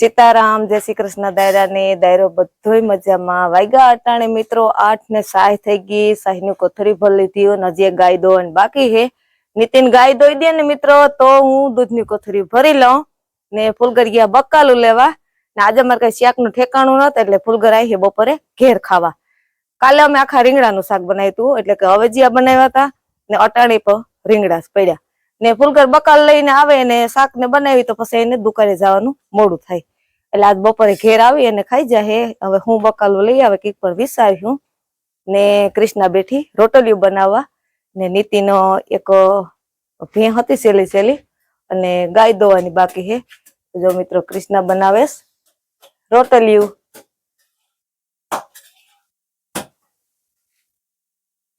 સીતારામ, જય શ્રી કૃષ્ણ દાયરા ને દાયરો બધોય મજામાં. વાગ્યા અટાણે મિત્રો આઠ ને સાય થઈ ગઈ. સાહી નું કોથરી ભરી લીધી ને હજી ગાય દો અને બાકી હે નીતિન ગાય દોઈ દે ને મિત્રો, તો હું દૂધની કોથરી ભરી લઉં ને ફૂલગર ગયા બકાલું લેવા. ને આજે અમારે કઈ શાકનું ઠેકાણું નતું એટલે ફૂલગર આવી બપોરે ઘેર ખાવા. કાલે અમે આખા રીંગણાનું શાક બનાવ્યું હતું, એટલે કે અવેજીયા બનાવ્યા હતા ને અટાણી પર રીંગણા પડ્યા. ને ફૂલગર બકાલ લઈને આવે ને શાક ને બનાવી તો પછી એને દુકાને જવાનું મોડું થાય. એટલે આજ બપોરે ઘેર આવી અને ખાઈ જાય હવે હું બકાલું લઈ આવે, કંઈક પણ વિસાર્યું ને કૃષ્ણા બેઠી રોટલીઓ બનાવવા. ને નીતિનો એક ભે હતી સેલી સેલી. અને ગાય દોવાની બાકી હે. જો મિત્રો કૃષ્ણા બનાવેશ. રોટલીયું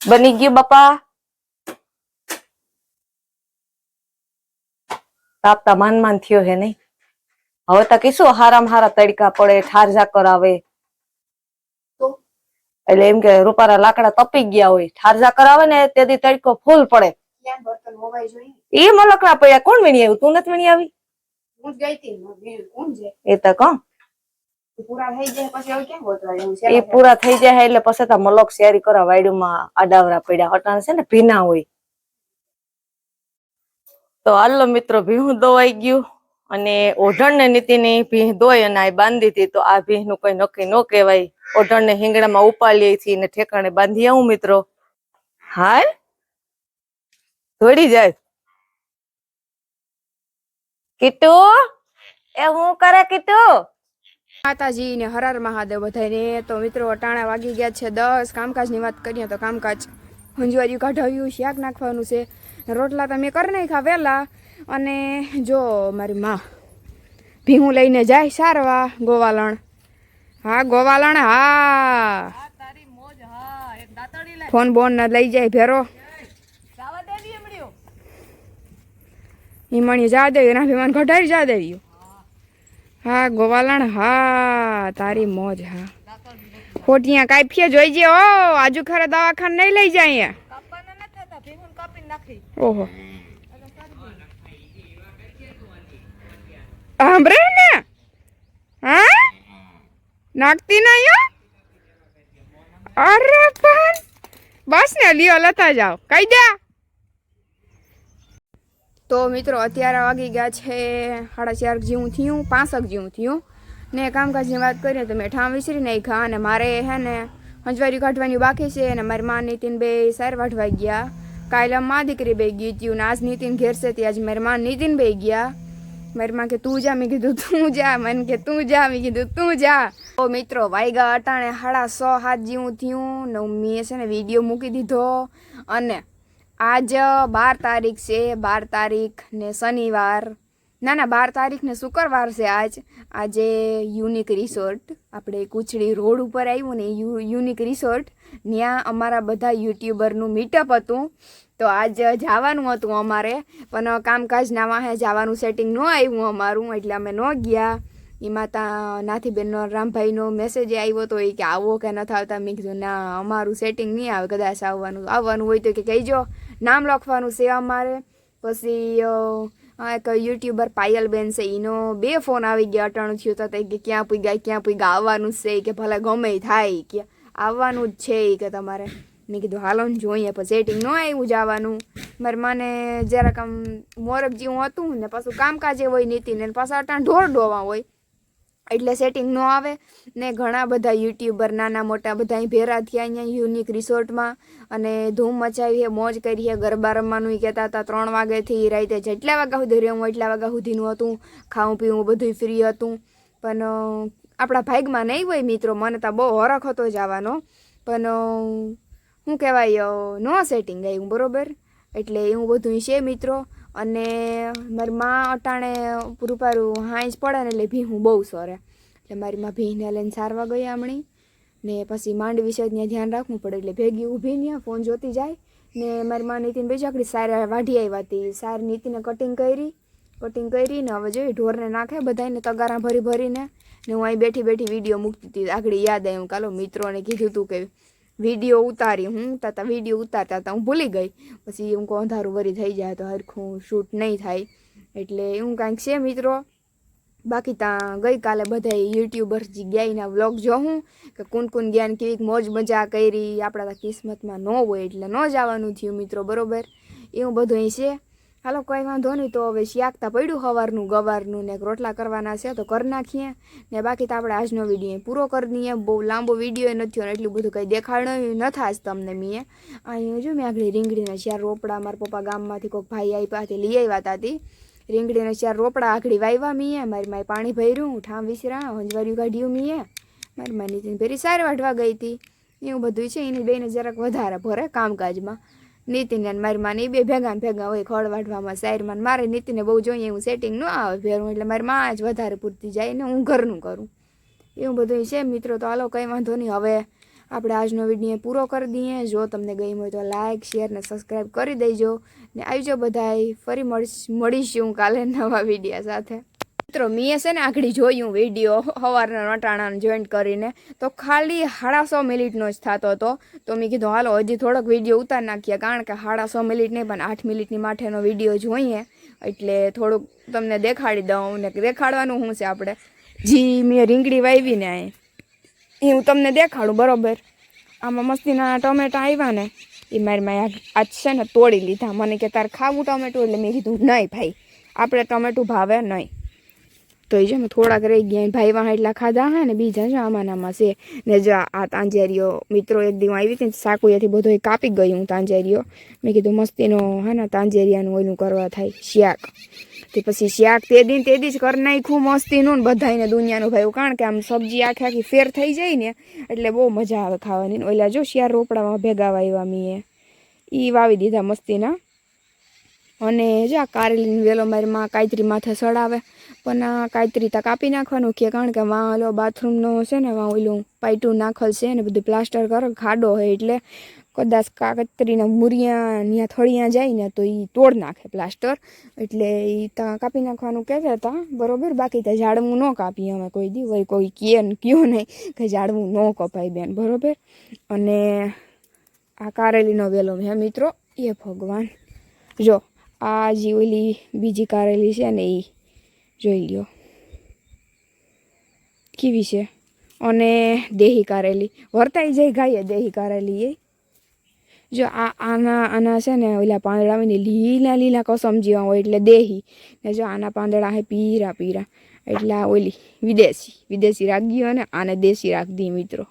બની ગયું બાપા. તાપતા માન માન થયો હે નહીં. હવે તો કીશું હારામ હારા તડકા પડે ઠારજા કરાવે. એટલે એમ કે રૂપારા લાકડા તપી ગયા હોય ઠારજા કરાવે ને તેથી તડકો ફૂલ પડે. એ મલકડા પડ્યા કોણ વીણી આવ્યું? તું નથી વીણી આવી? એ તો કહું એ પૂરા થઈ જાય એટલે પછી તો મલક શેરી કરવા વાયડુમાં આડાવરા પડ્યા. હટાણ છે ને ભીના હોય. તો હાલો મિત્રો ભીહું દોવાઈ ગયું. અને ઓઢણ ને નીતિની ભીહ દોય અને બાંધી હતી, તો આ ભીહનું કઈ નક્કી ન કહેવાય. ઓઢણ ને હિંગડામાં ઉપાડીએ છીએ ને ઠેકાણે બાંધી આવું, મિત્રો. હાય. દોડી જાય. કીટુ? એ હું કરે કીટુ? માતાજી ને હરાર મહાદેવ બધાને તો મિત્રો, અટાણા વાગી ગયા છે દસ. કામકાજની વાત કરીએ તો કામકાજ. હંજવારી કાઢાવ્યું શાક નાખવાનું છે. રોટલા તો મેં કરી નાખ્યા વહેલા અને જો મારી માં ભીહું લઈને જાય સારવા ગોવાલણ. હા ગોવાલણ હા. ફોન બોન ના લઈ જાય ભેરો. હિમણી જા દેવી એના ભીમાન ઘટાડી જા દેવી હા ગોવાલણ હા તારી મોજ હા. ખોટિયા કાપીએ જોઈજે ઓ આજુ ખરા દવાખાને નહીં લઈ જાય ઓહો. સાંભળે ને? હા? નાખતી નહીં હો? અરે પણ. બસ ને, લ્યો, લતા જાઓ. કહી દે. તો મિત્રો, અત્યારે વાગી ગયા છે સાડા ચાર જેવું થયું, પાંસઠ જેવું થયું. ને કામકાજની વાત કરીએ તો મેં ઠામ વિસરી નાખ્યા અને મારે હે ને હંજવારી કાઢવાની બાકી છે અને મારી મા નીતિન બે સાર વાઢવા ગયા. કાલે મા દીકરી બે ગઈ હતી ને આજ નીતિન ઘેર છે, તે આજે મારી મા નીતિન બે ગયા. મારી માં કે, તું જા. મેં કીધું, તું જા. મને કે, તું જા. મેં કીધું, તું જા. ઓ મિત્રો, વાયગા અટાણે સાડા સો હાથ જેવું થયું ને મેં છે ને વીડિયો મૂકી દીધો અને આજ બાર તારીખ છે. બાર તારીખ ને શનિવાર. ના ના, બાર તારીખ ને શુક્રવાર છે આજ. આજે યુનિક રિસોર્ટ આપણે કુચડી રોડ ઉપર આવ્યું ને યુનિક રિસોર્ટ ત્યાં અમારા બધા યુટ્યુબરનું મીટઅપ હતું. તો આજ જવાનું હતું અમારે, પણ કામકાજના વાહે જવાનું સેટિંગ ન આવ્યું અમારું, એટલે અમે ન ગયા. એમાં ત્યાં નાથીબેનનો રામભાઈનો મેસેજ આવ્યો તો એ કે આવો કે નથી આવતા મેં કીધું, ના, અમારું સેટિંગ નહીં આવે, કદાચ આવવાનું આવવાનું હોય તો કે કહીજો નામ લખવાનું છે અમારે. પછી એક યુટ્યુબર પાયલબેન છે એનો બે ફોન આવી ગયા, અટાણું થયું તો કે ક્યાં પૂગ્યા ક્યાં પૂગ્યા, આવવાનું છે, કે ભલે ગમે થાય, કે આવવાનું જ છે કે તમારે. મેં કીધું, હાલો ને જોઈએ. પછી સેટિંગ ન આવ્યું જવાનું. મારે માને જરાક આમ મોરક જેવું હતું ને પાછું કામકાજે હોય નીતિ ને પાછા અટાણ ઢોર ડોવા હોય. એટલે સેટિંગ ન આવે. ને ઘણા બધા યુટ્યુબર નાના મોટા બધા ભેરા થયા અહીંયા યુનિક રિસોર્ટમાં અને ધૂમ મચાવી મોજ કરી છે, ગરબા રમવાનું કહેતા હતા, ત્રણ વાગ્યાથી રાતે જેટલા વાગ્યા સુધી રહેવું એટલા વાગ્યા સુધીનું હતું. ખાવું પીવું બધું ફ્રી હતું. પણ આપણા ભાગમાં નહીં હોય મિત્રો, મને તો બહુ હરખ હતો જવાનો. પણ શું કહેવાય નો સેટિંગ આવ્યું બરોબર? એટલે એવું બધું છે મિત્રો, અને મારી માં અટાણે રૂપારું હાંજ પડે ને એટલે ભી હું બહુ સોરે. એટલે મારી માં ભીને લઈને સારવા ગયા હમણી ને પછી માંડ વિશે ત્યાં ધ્યાન રાખવું પડે, એટલે ભેગી ઊભી ત્યાં ફોન જોતી જાય, ને મારી માં નીતિન બેજાકડી સારા વાઢી આવ્યા હતી સાર નીતિને કટિંગ કરી કટિંગ કરી ને હવે જોઈએ ઢોરને નાખે બધાને તગારા ભરી ભરીને, ને હું અહીં બેઠી બેઠી વીડિયો મૂકતી હતી. આગળ યાદ આવ્યું કાલો મિત્રોને કીધું હતું કે વીડિયો ઉતારી, હું તાતા વીડિયો ઉતારતા હતા, હું ભૂલી ગઈ. પછી હું કહું, અંધારું વરી થઈ જાય તો હરખું શૂટ નહીં થાય. એટલે એવું કાંઈક છે મિત્રો. બાકી ત્યાં ગઈકાલે બધા યુટ્યુબર જગ્યાએના વ્લોગ જોઉં કે કુન કુન જ્ઞાન કેવી મોજ મજા કરી, આપણા કિસ્મતમાં ન હોય એટલે ન જવાનું થયું મિત્રો, બરોબર? એવું બધું અહીં છે. હાલો, કોઈ વાંધો નહીં, તો હવે શાકતા પડ્યું સવારનું ગવારનું, ને રોટલા કરવાના છે, તો કરી નાખીએ. ને બાકી તો આપણે આજનો વીડિયો પૂરો કરી દઈએ. બહુ લાંબો વીડિયો નથી, અને એટલું બધું કંઈ દેખાડ્યું ન થાય તમને મેં. અહીં જો મેં આગળ રીંગણીના ચાર રોપડા મારા પપ્પા ગામમાંથી કોઈક ભાઈ હતી લઈ આવ્યા તાતી હતી રીંગણીના ચાર રોપડા આખડી વાવ્યા મીએ મારી માય પાણી ભર્યું, ઠામ વિસરા, હંજવાર્યું કાઢ્યું મીએ મારી માની નીતિન ભેરી સાર વાઢવા ગઈ હતી એવું બધું છે, એની બેને જરાક વધારે ભરે કામકાજમાં. નીતિન અને મારી માને એ બે ભેગા ભેગા હોય ખડ વાઢવામાં સાઈડમાં મારે નીતિને બહુ જોઈએ, એવું સેટિંગ ન આવે ફેરવું એટલે મારી માં જ વધારે પૂરતી જાય ને હું ઘરનું કરું. એવું બધું છે. મિત્રો તો હાલો, કંઈ વાંધો નહીં. હવે આપણે આજનો વીડિયો પૂરો કરી દઈએ. જો તમને ગઈ હોય તો લાઇક શેર ને સબસ્ક્રાઈબ કરી દેજો. ને આવજો બધાય. ફરી મળીશ, મળીશું કાલે નવા વિડીયા સાથે. મિત્રો, મેં છે ને આગળ જોયું વીડિયો સવારના નટાણા જોઈન્ટ કરીને. તો ખાલી સાડા સો મિનિટનો જ થતો હતો. તો મેં કીધું, હાલો, હજી થોડોક વીડિયો ઉતાર નાખીએ. કારણ કે સાડા સો મિનિટ નહીં, પણ આઠ મિનિટની માટેનો વીડિયો જોઈએ. એટલે થોડુંક તમને દેખાડી દઉં ને દેખાડવાનું શું છે આપણે? જી, મેં રીંગડી વાવી ને એ હું તમને દેખાડું, બરોબર? આમાં મસ્તી નાના ટમેટા આવ્યા ને, એ મારી માએ આજ છે ને તોડી લીધા. મને કે, તારે ખાવું ટમેટું? એટલે મેં કીધું, નહીં ભાઈ, આપણે ટમેટું ભાવે નહીં. તો એ છે ને થોડાક રહી ગયા ભાઈ વાહ એટલા ખાધા હે ને બીજા છે આમાનામાં છે. ને જો આ તાંજેરીઓ મિત્રો એક દિવસ આવી હતી સાકુયાથી બધો કાપી ગયું તાંજેરીઓ. મેં કીધું મસ્તીનો હે ને તાંજેરિયાનું ઓલું કરવા થાય શ્યાક તે પછી શાક તે દિન તે દી જ કરી નાખ્યું મસ્તીનું ને બધાને દુનિયાનું ભાઈ કારણ કે આમ સબ્જી આખી આખી ફેર થઈ જાય ને એટલે બહુ મજા આવે ખાવાની. ઓલા જો શિયાર રોપડામાં ભેગા વાવ્યા મીએ. એ વાવી દીધા મસ્તીના. અને જો આ કારેલીની વેલો મારી માં કાયતરી માથે સડાવે, પણ આ કાયતરી તા કાપી નાખવાનું કે કારણ કે વાં ઓલો બાથરૂમનો છે ને, વાં ઓલું પાઇટું નાખલ છે ને, બધું પ્લાસ્ટર કરો ખાડો હોય એટલે કદાચ કાકતરીના મુરિયા ત્યાં થળિયા જાય ને, તો એ તોડ નાખે પ્લાસ્ટર. એટલે એ ત્યાં કાપી નાખવાનું કહેતા હતા બરોબર? બાકી ત્યાં ઝાડવું ન કાપીએ અમે કોઈ દી, વળી કોઈ કહે ને, કયો નહીં કે ઝાડવું ન કપાય બેન, બરોબર? અને આ કારેલીનો વેલો હે મિત્રો, એ ભગવાન. જો આ જે ઓલી બીજી કારેલી છે ને એ જોઈ લ્યો. કેવી છે? અને દેહી કારેલી. વર્તાઈ જાય ગાય દેહી કારેલી એ. જો આ આના આના છે ને ઓલા પાંદડા હોય ને લીલા લીલા કસમ જેવા હોય એટલે દેહી. ને જો આના પાંદડા હે પીરા પીરા. એટલે આ ઓલી વિદેશી વિદેશી રાખી અને આને દેશી રાખી દી મિત્રો.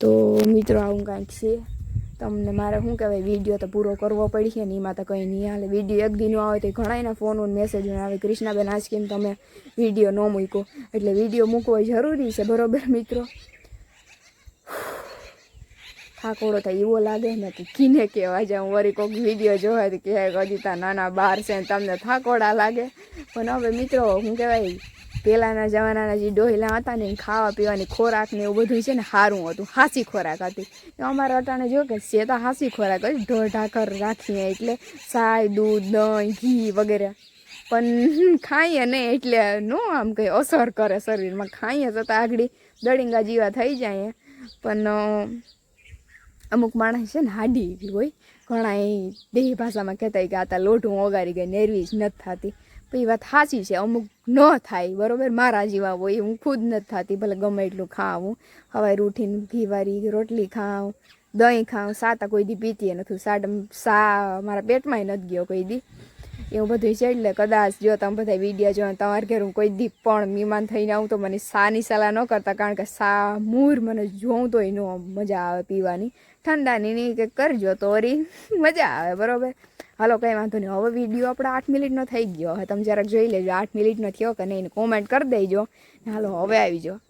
તો મિત્રો આવું કાંઈક છે. તમને મારે શું કહેવાય વીડિયો તો પૂરો કરવો પડશે ને એમાં તો કંઈ નહીં હાલે. વીડિયો એક દીનો આવે તો ઘણાયના ફોન મેસેજ આવે. કૃષ્ણાબેન આજ કેમ તમે વીડિયો ન મૂકો એટલે વીડિયો મૂકવો જરૂરી છે, બરોબર મિત્રો? થાકોડો થાય, એવો લાગે ને કે કીને કહેવા જાઉં. વળી કોઈક વીડિયો જોવા તો કે હજી નાના બાર છે તમને થાકોડા લાગે. પણ હવે મિત્રો, શું કહેવાય પહેલાંના જમાનાના જે ડોહીલા હતા ને ખાવા પીવાની ખોરાક ને એવું બધું છે ને સારું હતું. હાસી ખોરાક હતી. અમારા અટાણે જો કે શેતા હાસી ખોરાક જ ઢોર ઢાકર રાખીએ એટલે સાય, દૂધ, દહીં, ઘી વગેરે. પણ ખાઈએ ને એટલે નો આમ કંઈ અસર કરે શરીરમાં. ખાઈએ તો આગળ દળીંગા જેવા થઈ જાય પણ અમુક માણસ છે ને હાડી હોય. ઘણા એ દેહી ભાષામાં કહેતા કે આ લોઢું ઓગારી ગઈ નેરવી જ નથી થતી. એ વાત સાચી છે. અમુક ન થાય, બરોબર? મારા જેવા હોય, હું ખુદ નથી થતી, ભલે ગમે એટલું ખાવું. હવાઈ રૂઠીન ઘીવારી રોટલી ખાઉં, દહીં ખાઉં, સાતા કોઈ દી પીતીએ નથી. સાડ સા મારા પેટમાંય નથી ગયો કોઈ દી. એવું બધું છે એટલે કદાચ જો તમે બધા વિડીયા જો તમારે ઘેર હું કોઈ દી પણ મીમાન થઈને આવું તો મને સાની સલાહ ન કરતા, કારણ કે સા મૂર મને જોઉં તોય ન મજા આવે પીવાની. ઠંડાની નહીં કે કરજો, તો મજા આવે, બરોબર? હાલો, કંઈ વાંધો નહીં. હવે વીડિયો આપણે આઠ મિનિટનો થઈ ગયો. હવે તમે જરાક જોઈ લેજો. આઠ મિનિટનો થયો કે નહીં કોમેન્ટ કરી દેજો. હાલો, હવે આવી જાઓ.